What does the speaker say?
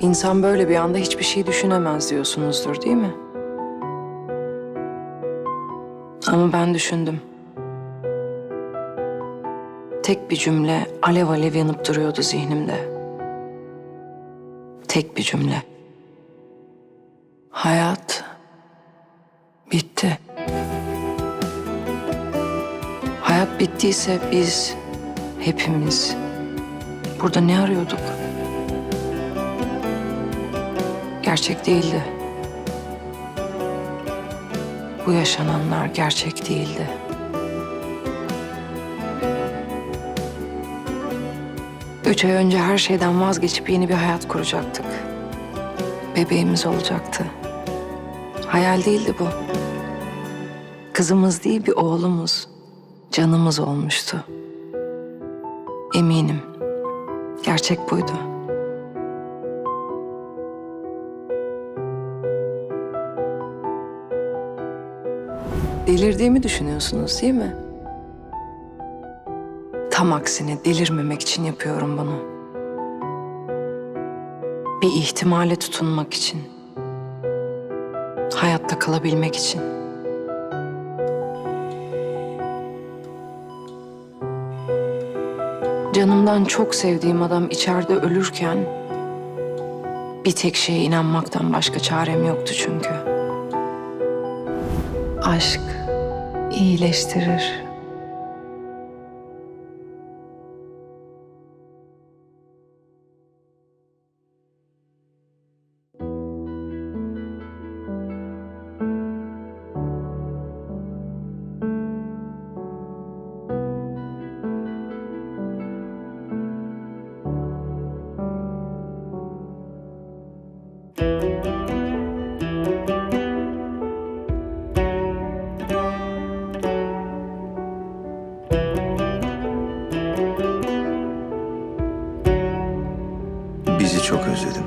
İnsan böyle bir anda hiçbir şey düşünemez diyorsunuzdur değil mi? Ama ben düşündüm. Tek bir cümle alev alev yanıp duruyordu zihnimde. Tek bir cümle. Hayat bitti. Hayat bittiyse biz hepimiz burada ne arıyorduk? Gerçek değildi. Bu yaşananlar gerçek değildi. Üç ay önce her şeyden vazgeçip yeni bir hayat kuracaktık. Bebeğimiz olacaktı. Hayal değildi bu. Kızımız değil bir oğlumuz, canımız olmuştu. Eminim. Gerçek buydu. Delirdiğimi düşünüyorsunuz değil mi? Tam aksine delirmemek için yapıyorum bunu. Bir ihtimale tutunmak için. Hayatta kalabilmek için. Canımdan çok sevdiğim adam içeride ölürken bir tek şeye inanmaktan başka çarem yoktu çünkü. Aşk iyileştirir. Bizi çok özledim.